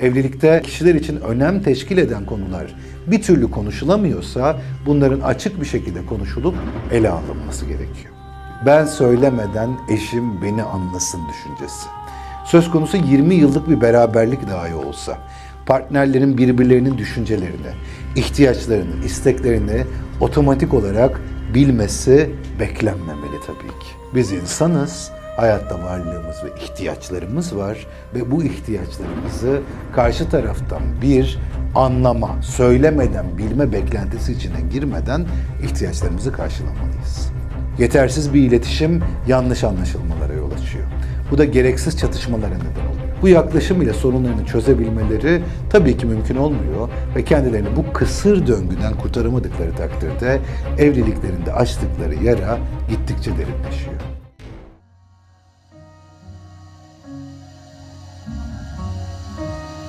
Evlilikte kişiler için önem teşkil eden konular bir türlü konuşulamıyorsa bunların açık bir şekilde konuşulup ele alınması gerekiyor. Ben söylemeden eşim beni anlasın düşüncesi. Söz konusu 20 yıllık bir beraberlik dahi olsa partnerlerin birbirlerinin düşüncelerini, ihtiyaçlarını, isteklerini otomatik olarak bilmesi beklenmemeli tabii ki. Biz insanız, hayatta varlığımız ve ihtiyaçlarımız var ve bu ihtiyaçlarımızı karşı taraftan bir anlama, söylemeden bilme beklentisi içine girmeden ihtiyaçlarımızı karşılamalıyız. Yetersiz bir iletişim yanlış anlaşılmalara yol açıyor. Bu da gereksiz çatışmalara neden oluyor. Bu yaklaşım ile sorunlarını çözebilmeleri tabii ki mümkün olmuyor ve kendilerini bu kısır döngüden kurtaramadıkları takdirde evliliklerinde açtıkları yara gittikçe derinleşiyor.